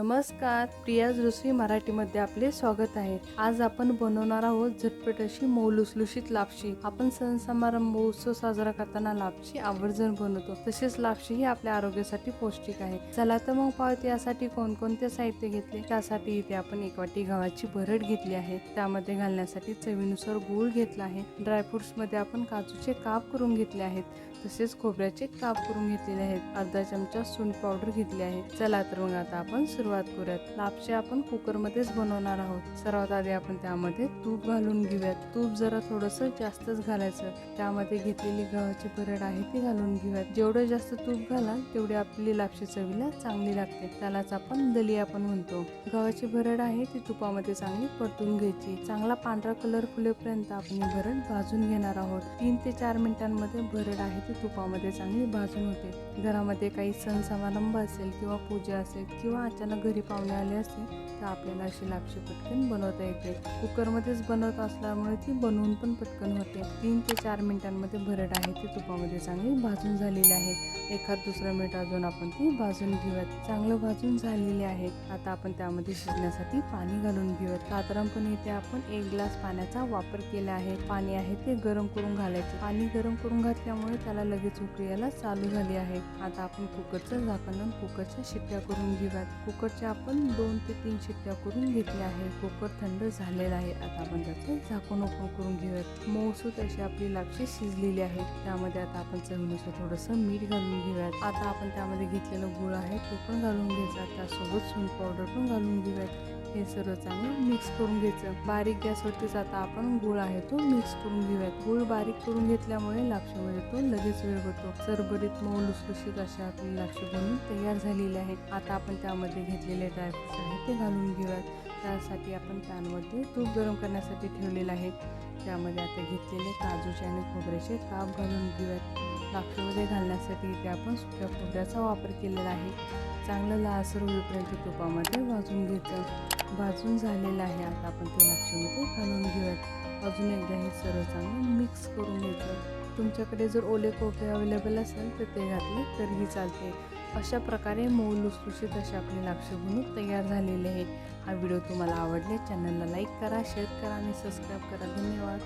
नमस्कार प्रियाज रसोई मराठीमध्ये आपले स्वागत आहे. आज आपण बनवणार आहोत झटपट अशी मऊ लुसलुशीत लापशी. आपण सण समारंभ उत्सव साजरा करताना लापशी आवर्जून बनवतो. तसेच लापशी ही आपल्या आरोग्यासाठी पौष्टिक आहे. चला तर मग पाहते यासाठी कोणकोणते साहित्य घेतले. त्यासाठी इथे आपण एक वाटी गव्हाची भरड घेतली आहे. त्यामध्ये घालण्यासाठी चवीनुसार गूळ घेतला आहे. ड्रायफ्रुट्समध्ये आपण काजूचे काप करून घेतले आहेत. तसेच खोबऱ्याचे काप करून घेतलेले आहेत. अर्धा चमचा सुंठ पावडर घेतली आहे. चला तर मग आता आपण सुरुवात करूयात. लापशे आपण कुकरमध्येच बनवणार आहोत. सर्वात आधी आपण त्यामध्ये तूप घालून घेऊयात. तूप जरा थोडंसं जास्तच घालायचं. त्यामध्ये घेतलेली गव्हाची भरड आहे ती घालून घेऊयात. जेवढं जास्त तूप घालाल तेवढी आपली लापशी चवीला चांगली लागते. त्यालाच आपण दलिया पण म्हणतो. गव्हाची भरड आहे ती तुपामध्ये चांगली परतून घ्यायची. चांगला पांढरा कलर फुलेपर्यंत आपण ही भरड भाजून घेणार आहोत. तीन ते चार मिनिटांमध्ये भरड आहे ती तुपामध्ये चांगली भाजून होते. घरामध्ये काही सण समारंभ असेल किंवा पूजा असेल किंवा अचानक घरी पाहुणे आले असतील तर आपल्याला अशी लापशी पटकन बनवता येते. कुकरमध्येच बनवत असल्यामुळे ती बनवून पण पटकन होते. तीन ते चार मिनिटांमध्ये भरड आहे ती तुपामध्ये चांगली भाजून झालेली आहे. एखाद दुसरं मीठ अजून आपण ती भाजून घेऊयात. चांगलं भाजून झालेली आहे. आता आपण त्यामध्ये शिजण्यासाठी पाणी घालून घेऊयात. साधारणपणे इथे आपण एक ग्लास पाण्याचा वापर केला आहे. पाणी आहे ते गरम करून घालायचे. पाणी गरम करून घातल्यामुळे त्याला लगेच उकळी चालू झाली आहे. आता आपण कुकरचं झाकण कुकरच्या शिट्ट्या करून घेऊयात. कुकरच्या आपण दोन ते तीन शिट्ट्या करून घेतल्या आहे. कुकर थंड झालेला आहे. आता आपण त्याचं झाकण ओपन करून घेऊयात. मऊसूत अशी आपली लापशी शिजलेली आहे. त्यामध्ये आता आपण चवीनुसार थोडंसं मीठ घालून घेऊयात. आता आपण त्यामध्ये घेतलेलं गुळ आहे तो पण घालून घ्यायचा. त्यासोबत सून पावडर पण घालून घेऊयात. हे सर्व चांगलं मिक्स करून घ्यायचं. बारीक गॅसवरतीच आता आपण गुळ आहे तो मिक्स करून घेऊयात. गुळ बारीक करून घेतल्यामुळे लापशीमध्ये तो लगेच वेळ होतो. मऊ लुसलुशीत अशा आपली लापशी बनवून तयार झालेली आहे. आता आपण त्यामध्ये घेतलेले ड्रायफ्रुट्स आहे ते घालून घेऊयात. त्यासाठी आपण पॅनमध्ये तूप गरम करण्यासाठी ठेवलेलं आहे. त्यामध्ये आता घेतलेले काजूचे आणि खोबऱ्याचे काप घालून घेऊयात. लापशीमध्ये घालण्यासाठी इथे आपण सुक्या खोबऱ्याचा वापर केलेला आहे. चांगलं लासर होईपर्यंत तुपामध्ये भाजून घ्यायचं. भाजून झालेलं आहे. आता आपण ते लक्षामध्ये घालून घेऊयात. अजून एकदा हे सर्व चांगलं मिक्स करून घ्यायचं तुमच्याकडे जर ओले खोबरे अवेलेबल असेल तर ते घातले तरीही चालते अशा प्रकारे मऊ लुसलुशीत अशी आपली लापशी तयार झालेली आहे. हा व्हिडिओ तुम्हाला आवडले चॅनलला लाईक करा शेअर करा आणि सबस्क्राईब करा. धन्यवाद.